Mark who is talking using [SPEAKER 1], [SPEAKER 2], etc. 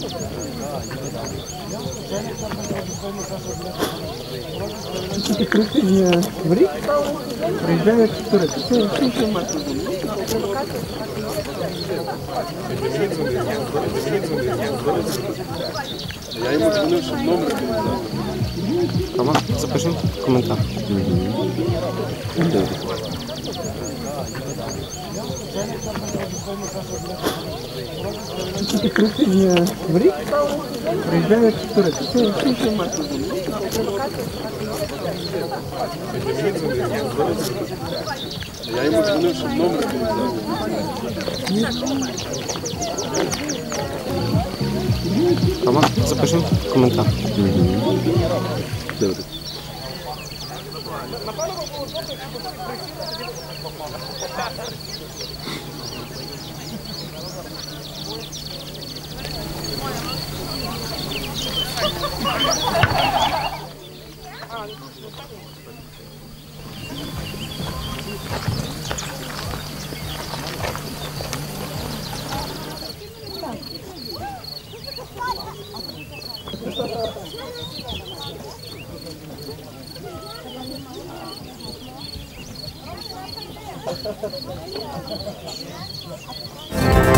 [SPEAKER 1] Прекрасные в Рим приезжают
[SPEAKER 2] в Я ему звоню, чтобы номер Рома, а запиши комментарий. Угу.
[SPEAKER 1] Эти крутые в Рик приезжают в Турцию. Я ему звоню,
[SPEAKER 2] чтобы номер Роман, запишу комментарий. Угу. Ma quando lo conosco, perché così precisa che devo fare qualcosa. Thank you.